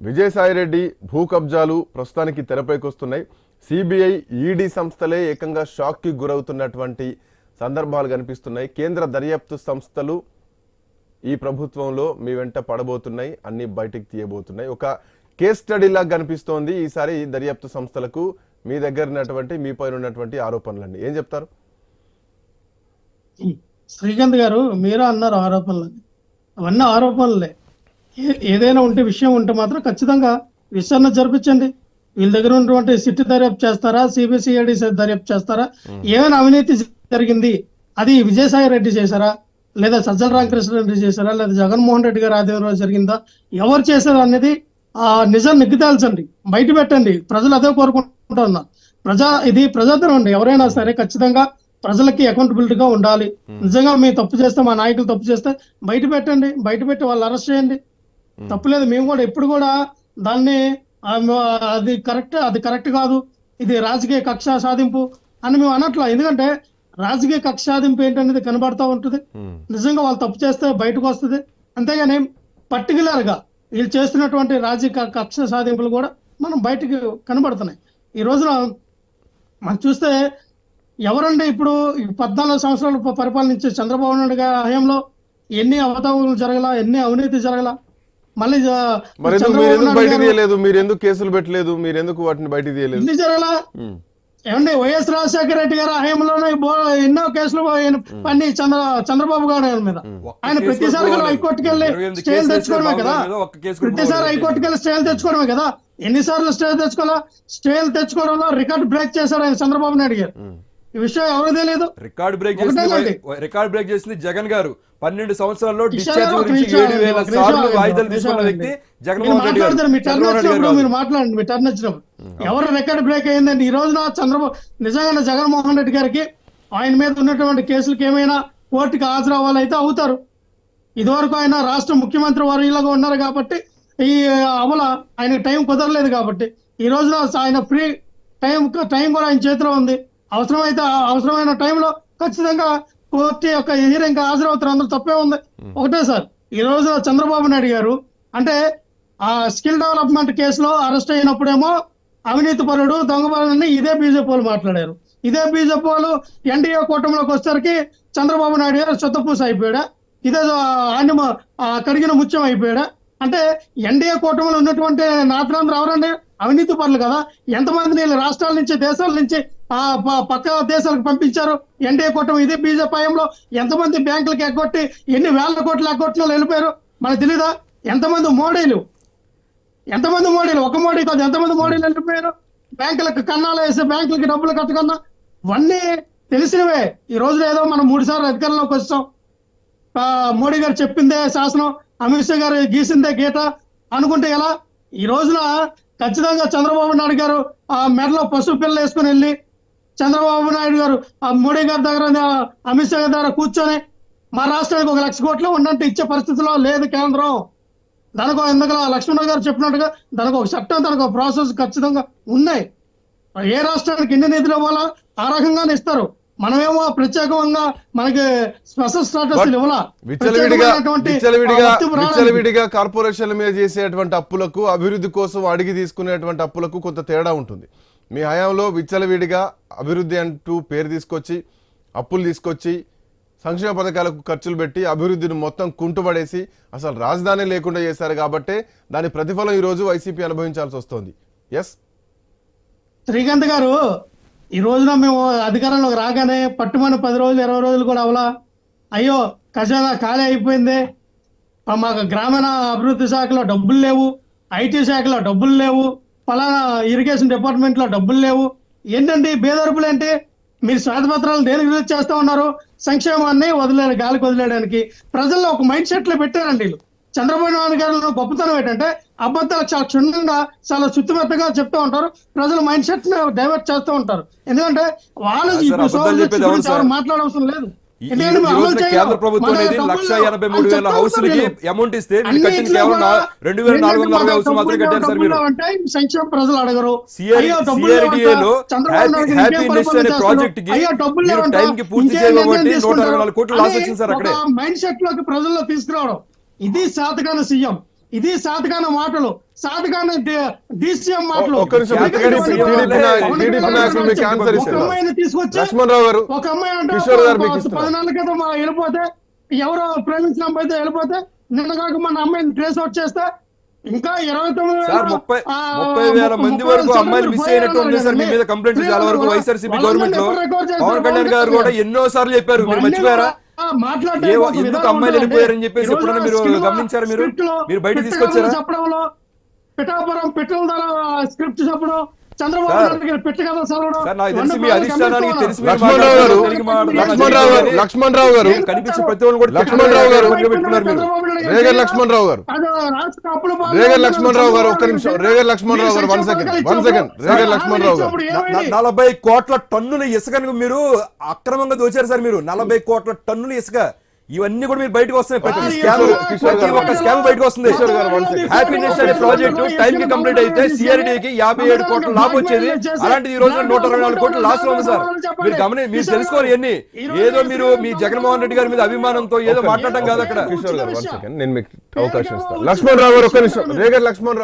విజయసాయిరెడ్డి భూ కబ్జాలు ప్రస్తుతానికి తెరపైకి వస్తున్నాయి సిబిఐ ఈడీ సంస్థలే ఏకంగా షాక్కి గురవుతున్నటువంటి సందర్భాలు కనిపిస్తున్నాయి. కేంద్ర దర్యాప్తు సంస్థలు ఈ ప్రభుత్వంలో మీ వెంట పడబోతున్నాయి అన్ని బయటికి తీయబోతున్నాయి. ఒక కేస్ స్టడీ లాగా కనిపిస్తోంది ఈసారి దర్యాప్తు సంస్థలకు. మీ దగ్గర ఉన్నటువంటి మీ పైన ఉన్నటువంటి ఆరోపణలన్నీ. ఏం చెప్తారు? శ్రీకాంత్ గారు మీరు అన్నారు ఆరోపణలు. అవన్నీ ఆరోపణలే. ఏదైనా ఉంటే విషయం ఉంటే మాత్రం ఖచ్చితంగా విచారణ జరిపించండి. వీళ్ళ దగ్గర ఉన్నటువంటి సిట్ దర్యాప్తు చేస్తారా? సిబిసిఐడి దర్యాప్తు చేస్తారా? ఏమైనా అవినీతి జరిగింది? అది విజయసాయి రెడ్డి చేశారా? లేదా సజ్జల రామకృష్ణ రెడ్డి చేశారా? లేదా జగన్మోహన్ రెడ్డి గారి ఆధ్వర్యంలో జరిగిందా? ఎవరు చేశారు అనేది ఆ నిజం నిగ్గుతాల్చండి బయట పెట్టండి. ప్రజలు అదే కోరుకుంటున్నారు ప్రజా ఇది ప్రజాధనం అండి. ఎవరైనా సరే ఖచ్చితంగా ప్రజలకి అకౌంటబిలిటీ గా ఉండాలి. నిజంగా మేము తప్పు చేస్తే మా నాయకులు తప్పు చేస్తే బయట పెట్టండి. బయట పెట్టి వాళ్ళు అరెస్ట్ చేయండి. తప్పులేదు. మేము కూడా ఎప్పుడు కూడా దాన్ని అది కరెక్ట్ అది కరెక్ట్ కాదు. ఇది రాజకీయ కక్ష సాధింపు అని మేము అనట్లా. ఎందుకంటే రాజకీయ కక్ష సాధింపు ఏంటనేది కనబడతా ఉంటుంది. నిజంగా వాళ్ళు తప్పు చేస్తే బయటకు వస్తుంది. అంతేగాని పర్టికులర్గా వీళ్ళు చేస్తున్నటువంటి రాజకీయ కక్ష సాధింపులు కూడా మనం బయటకు కనబడుతున్నాయి. ఈ రోజున మనం చూస్తే ఎవరండి ఇప్పుడు ఈ పద్నాలుగు సంవత్సరాలు పరిపాలించే చంద్రబాబు నాయుడు గారి హయాంలో ఎన్ని అవతావలు జరగలా ఎన్ని అవినీతి జరగలా? మళ్ళీ గారు తీయలేదు? మీరు ఎందుకు కేసులు పెట్టలేదు? మీరు ఎందుకు వాటిని బయటికి తీయలేదు? ఏమండి వైఎస్ రాజశేఖర రెడ్డి గారి హయాంలోనే ఎన్నో కేసులు ఆయన పన్ని చంద్ర చంద్రబాబు గారి మీద. ఆయన ప్రతిసారి. హైకోర్టుకి వెళ్ళి స్టేలు తెచ్చుకోవడమే కదా? ప్రతిసారి. హైకోర్టుకి వెళ్ళి స్టేలు తెచ్చుకోవడమే కదా? ఎన్నిసార్లు స్టే తెచ్చుకోవాలా? స్టేలు తెచ్చుకోవడంలో రికార్డ్ బ్రేక్ చేశాడు ఆయన చంద్రబాబు నాయుడు గారు. ఈ విషయం ఎవరికి తెలియదు రికార్డ్ బ్రేక్ చేసింది రికార్డ్ బ్రేక్ చేసింది జగన్ గారు. పన్నెండు సంవత్సరాల్లో డిశ్చార్జ్ గురించి ఏడు వేల సార్లు వాయిదాలు తీసుకున్న వ్యక్తి జగన్మోహన్ రెడ్డి గారు. మీరు మాట్లాడండి మీ టర్న్ వచ్చినప్పుడు. ఎవరు రికార్డ్ బ్రేక్ అయిందండి ఈ రోజున చంద్రబాబు నిజంగానే జగన్మోహన్ రెడ్డి గారికి ఆయన మీద ఉన్నటువంటి కేసులకు ఏమైనా కోర్టుకి హాజరు అవ్వాలైతే అవుతారు. ఇదివరకు ఆయన రాష్ట్ర ముఖ్యమంత్రి వర్యులుగా ఉన్నారు కాబట్టి ఈ అమల ఆయన టైం కుదరలేదు కాబట్టి ఈ రోజున ఆయన ఫ్రీ టైం టైం కూడా ఆయన చేతిలో ఉంది. అవసరమైతే అవసరమైన టైంలో ఖచ్చితంగా కోర్టు యొక్క హీరింగ్ హాజరవుతారు. అందరూ తప్పే ఉంది. ఒకటే సార్ ఈ రోజున చంద్రబాబు నాయుడు గారు అంటే ఆ స్కిల్ డెవలప్మెంట్ కేసులో అరెస్ట్ అయినప్పుడేమో అవినీతి పరుడు దొంగపరుడని ఇదే బీజేపీ వాళ్ళు మాట్లాడారు. ఇదే బీజేపీ వాళ్ళు ఎన్డీఏ కూటమిలోకి వచ్చేసరికి చంద్రబాబు నాయుడు గారు చెత్తపూస అయిపోయాడా? ఇదే ఆ కడిగిన ముత్యం అయిపోయాడా? అంటే ఎన్డీఏ కూటమిలో ఉన్నటువంటి నాయకులందరూ ఎవరండి అవినీతి పనులు కదా. ఎంతమంది వీళ్ళు రాష్ట్రాల నుంచి దేశాల నుంచి ఆ పక్క దేశాలకు పంపించారు? ఎన్డీఏ కూటమి ఇదే బీజేపీ హయాంలో ఎంతమంది బ్యాంకులకు ఎగ్గొట్టి ఎన్ని వేల కోట్లు ఎగ్గొట్టిన వెళ్ళిపోయారు? మనకు తెలీదా? ఎంతమంది మోడీలు? ఎంతమంది మోడీలు? ఒక మోడీ కాదు ఎంతమంది మోడీలు వెళ్ళిపోయారు? బ్యాంకులకు కన్నాలు వేసి బ్యాంకులకి డబ్బులు కట్టకుండా? ఇవన్నీ తెలిసినవే. ఈ రోజు ఏదో మనం మూడు సార్లు అధికారంలోకి వస్తాం. మోడీ గారు చెప్పిందే శాసనం అమిత్ షా గారు గీసిందే గీత. అనుకుంటే ఎలా? ఈ రోజున ఖచ్చితంగా చంద్రబాబు నాయుడు గారు ఆ మెడలో పశువు పిల్లలు వేసుకుని వెళ్ళి చంద్రబాబు నాయుడు గారు ఆ మోడీ గారి దగ్గర అమిత్ షా గారి దగ్గర కూర్చొని మా రాష్ట్రానికి ఒక లక్ష కోట్లు ఉన్నట్టు ఇచ్చే పరిస్థితిలో లేదు కేంద్రం. దానికి ఎందుకు ఇందాక లక్ష్మణ్ గారు చెప్పినట్టుగా దానికి ఒక చట్టం దానికి ఒక ప్రాసెస్ ఖచ్చితంగా ఉన్నాయి. ఏ రాష్ట్రానికి ఎన్ని నిధులు ఇవ్వాలో ఆ రకంగానే ఇస్తారు. మనమేమో ప్రత్యేకంగా మనకి స్పెషల్ స్టాటస్. విచ్చలవిడిగా కార్పొరేషన్ల మీద చేసేటువంటి అప్పులకు అభివృద్ధి కోసం అడిగి తీసుకునేటువంటి అప్పులకు కొంత తేడా ఉంటుంది. మీ హయాంలో విచ్చలవిడిగా అభివృద్ధి అంటూ పేరు తీసుకొచ్చి అప్పులు తీసుకొచ్చి సంక్షేమ పథకాలకు ఖర్చులు పెట్టి అభివృద్ధిని మొత్తం కుంటుపడేసి అసలు రాజధాని లేకుండా చేశారు కాబట్టే దాని ప్రతిఫలం ఈరోజు వైసీపీ అనుభవించాల్సి వస్తోంది. ఎస్ శ్రీకాంత్ గారు ఈ రోజున మేము అధికారంలోకి రాగానే పట్టుమని పది రోజులు ఇరవై రోజులు కూడా అవలా. అయ్యో ఖజానా ఖాళీ అయిపోయింది. మాకు గ్రామీణ అభివృద్ధి శాఖలో డబ్బులు లేవు ఐటీ శాఖలో డబ్బులు లేవు ఫలానా ఇరిగేషన్ డిపార్ట్మెంట్లో డబ్బులు లేవు. ఏంటండి బేదరుపులు ఏంటి మీరు శ్వేతపత్రాలు దేనికి రిలీజ్ చేస్తూ ఉన్నారు? సంక్షేమాన్ని వదిలే గాలికి వదిలేయడానికి. ప్రజల్లో ఒక మైండ్ సెట్లో పెట్టారండి వీళ్ళు. చంద్రబాబు నాయుడు గారు గొప్పతనం ఏంటంటే అబద్ధాలు చాలా క్షుణ్ణంగా చాలా శుద్ధిమెత్తగా చెప్తూ ఉంటారు ప్రజల మైండ్ సెట్ని డైవర్ట్ చేస్తూ ఉంటారు ఎందుకంటే వాళ్ళు సార్, ఇప్పుడు? మాట్లాడవసరం లేదు. కేంద్ర ప్రభుత్వం అనేది లక్ష. ఎనభై మూడు వేల హౌసులకి అమౌంట్ ఇస్తే కట్టిన కేవలం రెండు వేల నాలుగు వందల అరవై మాత్రమే కట్టారు సార్ మీరు సంక్షేమ ప్రజలు అడగరు హ్యాపీ- అనే ప్రాజెక్ట్కి లేవంట. టైంకి పూర్తి చేయబట్టి నూట అరవై? నాలుగు కోట్లు లాస్ వచ్చింది సార్ అక్కడే మైండ్ సెట్లోకి ప్రజల్లో తీసుకురావడం ఇది శాతకాల సీఎం ఇది సాధకాన మాటలు సాధకాన డిసిఎం మాటలు ఒక అమ్మాయిని తీసుకొచ్చి ఒక అమ్మాయి అంటే కిషోర్ గారు మీకు పది ఇస్తున్నారు. నెలల క్రితం మా వెళ్ళిపోతే ఎవరో ప్రేమించిన అమ్మాయితో వెళ్ళిపోతే నిన్న కాక మన అమ్మాయిని ట్రేస్ అవుట్ చేస్తే ఇంకా ఇరవై తొమ్మిది వేల, మంది వరకు అమ్మాయిలు మిస్ అయినట్టు ఉంది సార్ మీ మీద కంప్లైంట్. చాలా వరకు వైఎస్ఆర్సీపీ గవర్నమెంట్లో? పవన్ కళ్యాణ్ గారు కూడా ఎన్నో సార్లు చెప్పారు మీరు మర్చిపోయారా ఎందుకు అమ్మాయిలు. వెళ్ళిపోయారని చెప్పేసి ఎప్పుడైనా మీరు గమనించారా మీరు? మీరు బయట తీసుకొచ్చారా? చెప్పడంలో పిఠాపురం పిట్టల ద్వారా స్క్రిప్ట్ చెప్పడం చంద్రబాబు సార్, నాయుడు గారి గారు గారు. గారు కనిపించిన ప్రతి ఒళ్ళు కూడా లక్ష్మణరావు గారు పెట్టుకున్నారు మీరు రేగర్ లక్ష్మణరావు గారు. అది రాష్ట్ర అప్పుల పాలన రేగర్ లక్ష్మణరావు గారు ఒక్క నిమిషం. రేగర్ Lakshmanarao garu one second one second. రేగర్ Lakshmanarao garu. నలభై కోట్ల టన్నుల ఇసుకను మీరు అక్రమంగా దోచారు సార్ మీరు. నలభై కోట్ల టన్నుల ఇసుక. ఇవన్నీ కూడా మీరు బయటకు వస్తున్నాయి. ప్రతి స్కామ్ ప్రతి ఒక్క స్కామ్ బయటకు వస్తుంది. హ్యాపీనెస్ అనే ప్రాజెక్టు టైం కి కంప్లీట్ అయితే సిఆర్డీకి యాభై ఏడు కోట్ల లాభం వచ్చేది. అలాంటిది ఈ రోజు నూట అరవై నాలుగు కోట్ల లాస్లో ఉంది సార్. మీరు గమని మీరు తెలుసుకోవాలి ఇవన్నీ. ఏదో మీరు మీ జగన్మోహన్ రెడ్డి గారి మీద అభిమానంతో ఏదో మాట్లాడటం కాదు అక్కడ. నేను మీకు అవకాశం ఇస్తాను లక్ష్మణరావు గారు ఒక్క నిమిషం. రేగర్ లక్ష్మణరావు